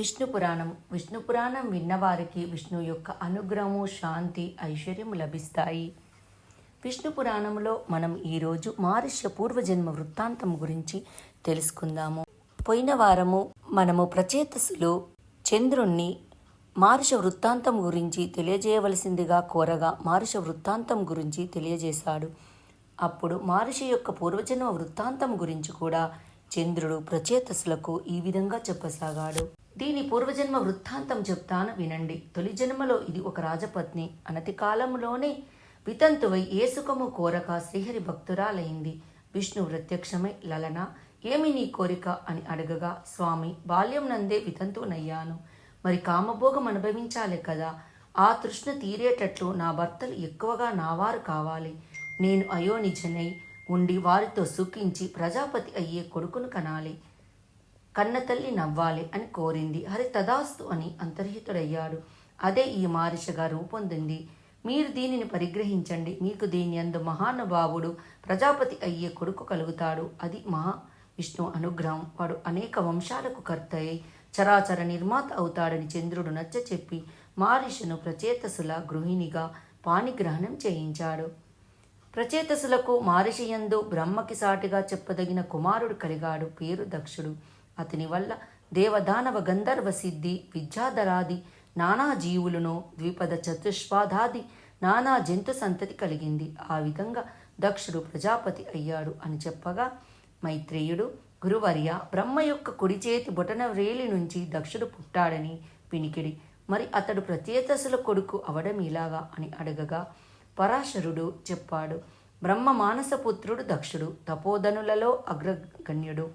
విష్ణు పురాణం. విష్ణు పురాణం విన్నవారికి విష్ణు యొక్క అనుగ్రహము శాంతి ఐశ్వర్యము లభిస్తాయి. విష్ణు పురాణంలో మనం ఈరోజు మారిష్య పూర్వజన్మ వృత్తాంతం గురించి తెలుసుకుందాము. పోయిన వారము మనము ప్రచేతసులు చంద్రుణ్ణి మారుష వృత్తాంతం గురించి తెలియజేయవలసిందిగా కోరగా మారుష వృత్తాంతం గురించి తెలియజేశాడు. అప్పుడు మారుషి యొక్క పూర్వజన్మ వృత్తాంతం గురించి కూడా చంద్రుడు ప్రచేతసులకు ఈ విధంగా చెప్పసాగాడు. దీని పూర్వజన్మ వృత్తాంతం చెప్తాను వినండి. తొలి జన్మలో ఇది ఒక రాజపత్ని. అనతి కాలంలోనే వితంతువై ఏ సుఖము కోరక శ్రీహరి భక్తురాలైంది. విష్ణు ప్రత్యక్షమై లలన ఏమి నీ కోరిక అని అడగగా స్వామి బాల్యం నందే వితంతువునయ్యాను. మరి కామభోగం అనుభవించాలి కదా. ఆ తృష్ణ తీరేటట్లు నా భర్తలు ఎక్కువగా నావారు కావాలి. నేను అయోనిజనై ఉండి వారితో సుఖించి ప్రజాపతి అయ్యే కొడుకును కనాలి. కన్నతల్లి నవ్వాలి అని కోరింది. హరి తదాస్తు అని అంతర్హితుడయ్యాడు. అదే ఈ మారిషగా రూపొందింది. మీరు దీనిని పరిగ్రహించండి. మీకు దీని అందు మహానుభావుడు ప్రజాపతి అయ్యే కొడుకు కలుగుతాడు. అది మహా విష్ణు అనుగ్రహం. వాడు అనేక వంశాలకు కర్త అయి చరాచర నిర్మాత అవుతాడని చంద్రుడు నచ్చ చెప్పి మారిషను ప్రచేతసుల గృహిణిగా పాణిగ్రహణం చేయించాడు. ప్రచేతసులకు మారిషియందు బ్రహ్మకి సాటిగా చెప్పదగిన కుమారుడు కలిగాడు పేరు దక్షుడు. అతని వల్ల దేవదానవ గంధర్వ సిద్ధి విద్యాధరాది నానా జీవులను ద్విపద చతుష్పాదాది నానా జంతు సంతతి కలిగింది. ఆ విధంగా దక్షుడు ప్రజాపతి అయ్యాడు అని చెప్పగా మైత్రేయుడు గురువర్య బ్రహ్మ యొక్క కుడి చేతి బొటన వ్రేలి నుంచి దక్షుడు పుట్టాడని పినికిడి. మరి అతడు ప్రత్యేతసుల కొడుకు అవడం ఇలాగా అని అడగగా పరాశరుడు చెప్పాడు బ్రహ్మ మానసపుత్రుడు దక్షుడు తపోధనులలో అగ్రగణ్యుడు.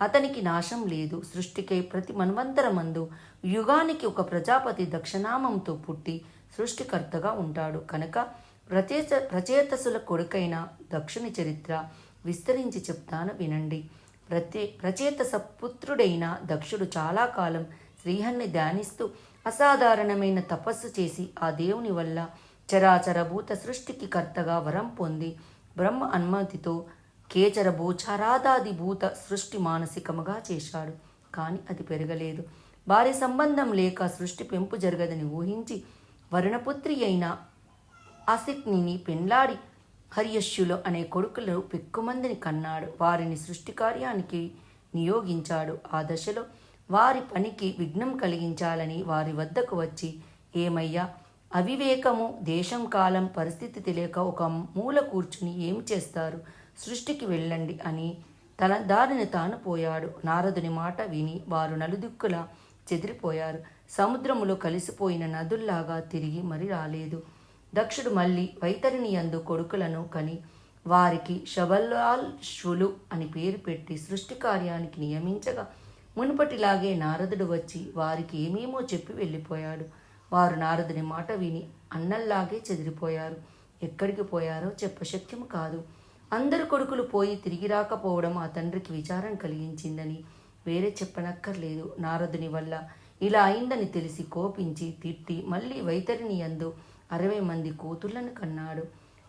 అతనికి నాశం లేదు. సృష్టికై ప్రతి మన్వంతరమందు యుగానికి ఒక ప్రజాపతి దక్షనామంతో పుట్టి సృష్టికర్తగా ఉంటాడు. కనుక ప్రచేత ప్రచేతసుల కొడుకైన దక్షుని చరిత్ర విస్తరించి చెప్తాను వినండి. ప్రత్యే ప్రచేతస పుత్రుడైన దక్షుడు చాలా కాలం శ్రీహన్ని ధ్యానిస్తూ అసాధారణమైన తపస్సు చేసి ఆ దేవుని వల్ల చరాచర భూత సృష్టికి కర్తగా వరం పొంది బ్రహ్మ అనుమతితో కేచర భూచరాదాది భూత సృష్టి మానసికముగా చేశాడు. కానీ అది పెరగలేదు. భార్య సంబంధం లేక సృష్టి పెంపు జరగదని ఊహించి వరుణపుత్రి అయిన ఆసక్తిని పెండ్లాడి హర్యశ్యులు అనే కొడుకులు పెక్కుమందిని కన్నాడు. వారిని సృష్టి కార్యానికి నియోగించాడు. ఆ దశలో వారి పనికి విఘ్నం కలిగించాలని వారి వద్దకు వచ్చి ఏమయ్యా అవివేకము దేశం కాలం పరిస్థితి తెలియక ఒక మూల కూర్చుని ఏమి చేస్తారు? సృష్టికి వెళ్ళండి అని తన దారిని తాను పోయాడు. నారదుని మాట విని వారు నలుదిక్కులా చెదిరిపోయారు. సముద్రములో కలిసిపోయిన నదుల్లాగా తిరిగి మరి రాలేదు. దక్షుడు మళ్ళీ వైతరిని యందు కొడుకులను కని వారికి శబలాల్శులు అని పేరు పెట్టి సృష్టి కార్యానికి నియమించగా మునుపటిలాగే నారదుడు వచ్చి వారికి ఏమేమో చెప్పి వెళ్ళిపోయాడు. వారు నారదుని మాట విని అన్నల్లాగే చెదిరిపోయారు. ఎక్కడికి పోయారో చెప్పశక్యము కాదు. అందరు కొడుకులు పోయి తిరిగి రాకపోవడం ఆ తండ్రికి విచారం కలిగించిందని వేరే చెప్పనక్కర్లేదు నారదుని వల్ల. ఇలా అయిందని తెలిసి కోపించి తిట్టి మళ్ళీ వైతరిని యందు అరవై మంది కూతుళ్ళను కన్నాడు.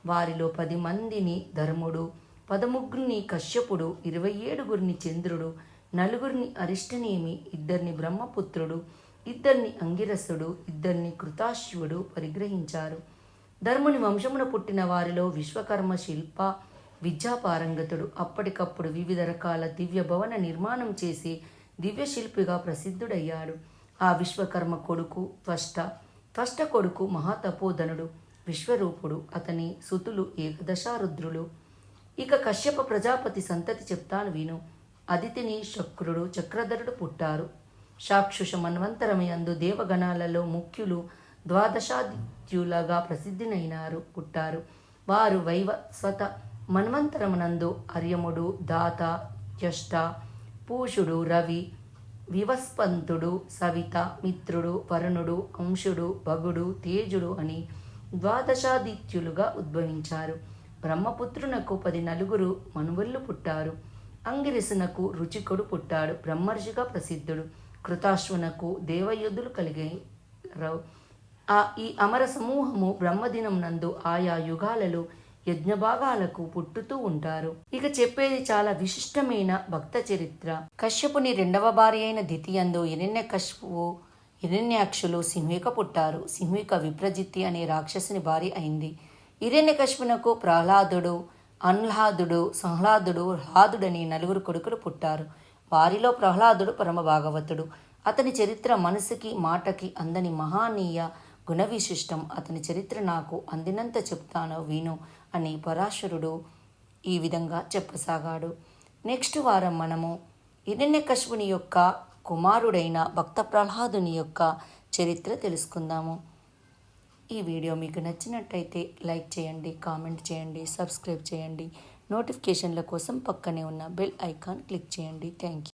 వారిలో పది మందిని ధర్ముడు పదముగ్గురిని కశ్యపుడు ఇరవై ఏడుగురిని చంద్రుడు నలుగురిని అరిష్టనేమి ఇద్దరిని బ్రహ్మపుత్రుడు ఇద్దరిని అంగిరసుడు ఇద్దరిని కృతాశ్వుడు పరిగ్రహించారు. ధర్ముని వంశమున పుట్టిన వారిలో విశ్వకర్మ శిల్ప విద్యాపారంగతుడు అప్పటికప్పుడు వివిధ రకాల దివ్య భవన నిర్మాణం చేసి దివ్యశిల్పిగా ప్రసిద్ధుడయ్యాడు. ఆ విశ్వకర్మ కొడుకు త్వష్ట త్వష్ట కొడుకు మహాతపోధనుడు విశ్వరూపుడు అతని సుతులు ఏకదశారుద్రులు. ఇక కశ్యప ప్రజాపతి సంతతి చెప్తాను విను. అదితిని శక్రుడు చక్రధరుడు పుట్టారు. సాక్షుష మన్వంతరమయందు దేవగణాలలో ముఖ్యులు ద్వాదశాదిత్యులగా ప్రసిద్ధినైనారు పుట్టారు. వారు వైవస్వత మన్వంతరమునందు అర్యముడు దాత జష్ట పూషుడు రవి వివస్పంతుడు సవిత మిత్రుడు వరుణుడు అంశుడు భగుడు తేజుడు అని ద్వాదశాదిత్యులుగా ఉద్భవించారు. బ్రహ్మపుత్రునకు పది నలుగురు మనువుళ్ళు పుట్టారు. అంగిరసునకు రుచికుడు పుట్టాడు. బ్రహ్మర్షిగా ప్రసిద్ధుడు. కృతాశ్వనకు దేవయుధులు కలిగారు ఆ ఈ అమర సమూహము బ్రహ్మదినం నందు ఆయా యుగాలలో యజ్ఞభాగాలకు పుట్టుతూ ఉంటారు. ఇక చెప్పేది చాలా విశిష్టమైన భక్త చరిత్ర. కశ్యపుని రెండవ భార్య అయిన ద్వితీయందు హిరణ్య కశ్యపు హిరణ్యాక్షులు సింహిక పుట్టారు. సింహిక విప్రజిత్తి అనే రాక్షసుని భార్య అయింది. హిరణ్యకశ్యపునకు ప్రహ్లాదుడు అన్లాదుడు సంహ్లాదుడు హ్లాదుడని నలుగురు కొడుకులు పుట్టారు. వారిలో ప్రహ్లాదుడు పరమ భాగవతుడు అతని చరిత్ర మనసుకి మాటకి అందని మహానీయ గుణ విశిష్టం అతని చరిత్ర నాకు అందినంత చెప్తాను విను అని పరాశరుడు ఈ విధంగా చెప్పసాగాడు. నెక్స్ట్ వారం మనము హిరణ్యకశ్యపుని యొక్క కుమారుడైన భక్త ప్రహ్లాదుని యొక్క చరిత్ర తెలుసుకుందాము. ఈ వీడియో మీకు నచ్చినట్టయితే లైక్ చేయండి కామెంట్ చేయండి సబ్స్క్రైబ్ చేయండి. నోటిఫికేషన్ల కోసం పక్కనే ఉన్న బెల్ ఐకాన్ క్లిక్ చేయండి. Thank you.